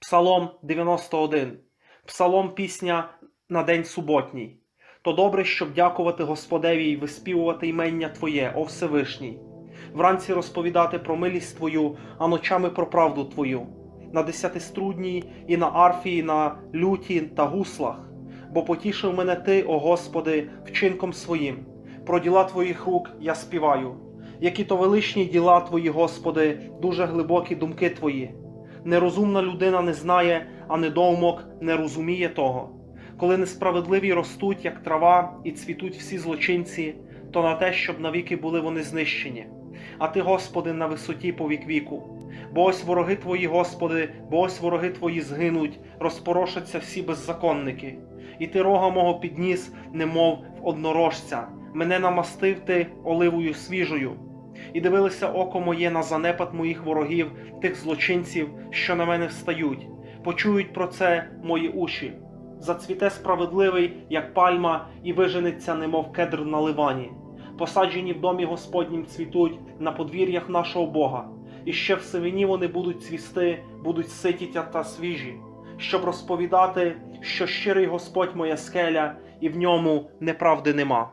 Псалом 91, Псалом пісня на день суботній. То добре, щоб дякувати Господеві і виспівувати імення Твоє, о Всевишній. Вранці розповідати про милість Твою, а ночами про правду Твою, на десятиструдній і на арфі, і на люті та гуслах. Бо потішив мене Ти, о Господи, вчинком своїм. Про діла Твоїх рук я співаю. Які то величні діла Твої, Господи, дуже глибокі думки Твої. Нерозумна людина не знає, а недоумок не розуміє того. Коли несправедливі ростуть, як трава, і цвітуть всі злочинці, то на те, щоб навіки були вони знищені. А ти, Господи, на висоті по вік віку. Бо ось вороги Твої, Господи, бо ось вороги Твої згинуть, розпорошаться всі беззаконники. І ти рога мого підніс, немов в однорожця, мене намастив ти оливою свіжою. І дивилися око моє на занепад моїх ворогів, тих злочинців, що на мене встають. Почують про це мої уші. Зацвіте справедливий, як пальма, і виженеться, немов кедр на ливані. Посаджені в домі Господнім цвітуть на подвір'ях нашого Бога. І ще в сивині вони будуть цвісти, будуть ситі та- свіжі, щоб розповідати, що щирий Господь моя скеля, і в ньому неправди нема.